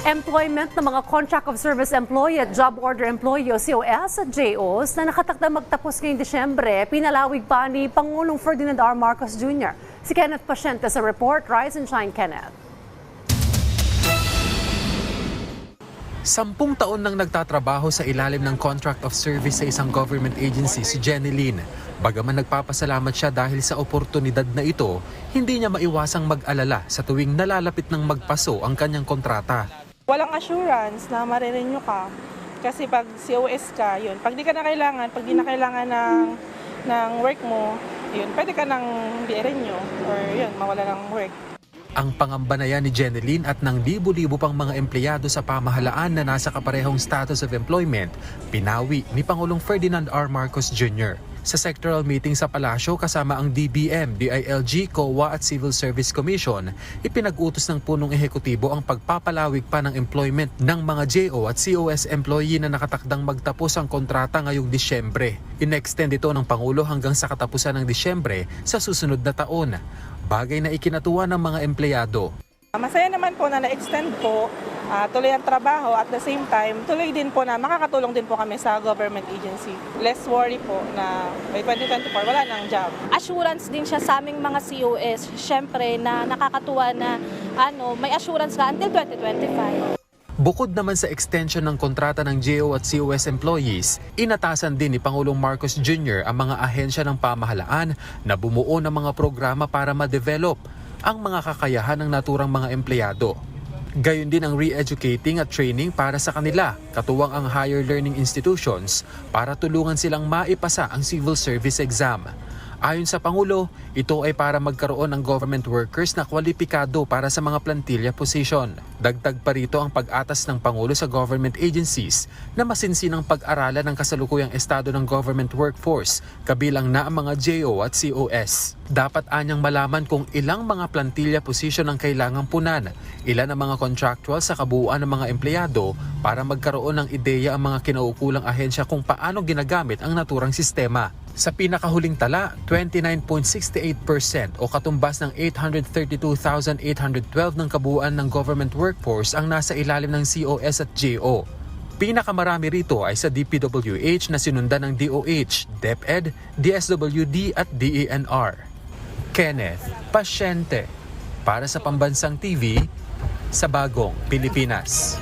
Employment ng mga Contract of Service Employee at Job Order Employee o COS at JOs na nakatakda magtapos ngayong Disyembre, pinalawig pa ni Pangulong Ferdinand R. Marcos Jr. Si Kenneth Pasyente sa report. Rise and shine, Kenneth. Sampung taon nang nagtatrabaho sa ilalim ng contract of service sa isang government agency si Jenny Lynn. Bagaman nagpapasalamat siya dahil sa oportunidad na ito, hindi niya maiwasang mag-alala sa tuwing nalalapit ng magpaso ang kanyang kontrata. Walang assurance na marirenew ka. Kasi pag COS ka, yun. Pag di ka na kailangan, pag di na kailangan ng, ng work mo, yun, pwede ka nang di renew or yun, mawala ng work. Ang pangamba na yan ni Jeneline at ng libo-libo pang mga empleyado sa pamahalaan na nasa kaparehong status of employment, pinawi ni Pangulong Ferdinand R. Marcos Jr. Sa sectoral meeting sa palasyo kasama ang DBM, DILG, COA at Civil Service Commission, ipinag-utos ng punong ehekutibo ang pagpapalawig pa ng employment ng mga JO at COS employee na nakatakdang magtapos ang kontrata ngayong Disyembre. In-extend ito ng Pangulo hanggang sa katapusan ng Disyembre sa susunod na taon. Bagay na ikinatuwa ng mga empleyado. Masaya naman po na na-extend po, ah, tuloy ang trabaho at the same time, tuloy din po na makakatulong din po kami sa government agency. Less worry po na by 2024 wala nang job. assurance din siya sa aming mga COS. Siyempre na nakakatuwa na ano, may assurance ka until 2025. Bukod naman sa extension ng kontrata ng JO at COS employees, inatasan din ni Pangulong Marcos Jr. ang mga ahensya ng pamahalaan na bumuo ng mga programa para ma-develop ang mga kakayahan ng naturang mga empleyado. Gayon din ang re-educating at training para sa kanila, katuwang ang higher learning institutions para tulungan silang maipasa ang civil service exam. Ayon sa Pangulo, ito ay para magkaroon ng government workers na kwalipikado para sa mga plantilla position. Dagdag pa rito ang pag-atas ng Pangulo sa government agencies na masinsinang pag-aralan ng kasalukuyang estado ng government workforce, kabilang na ang mga JO at COS. Dapat anyang malaman kung ilang mga plantilla position ang kailangang punan, ilan ang mga contractual sa kabuuan ng mga empleyado para magkaroon ng ideya ang mga kinaukulang ahensya kung paano ginagamit ang naturang sistema. Sa pinakahuling tala, 29.68% o katumbas ng 832,812 ng kabuuan ng government workforce ang nasa ilalim ng COS at JO. Pinakamarami rito ay sa DPWH na sinundan ng DOH, DepEd, DSWD at DENR. Kenneth Pasyente para sa Pambansang TV sa Bagong Pilipinas.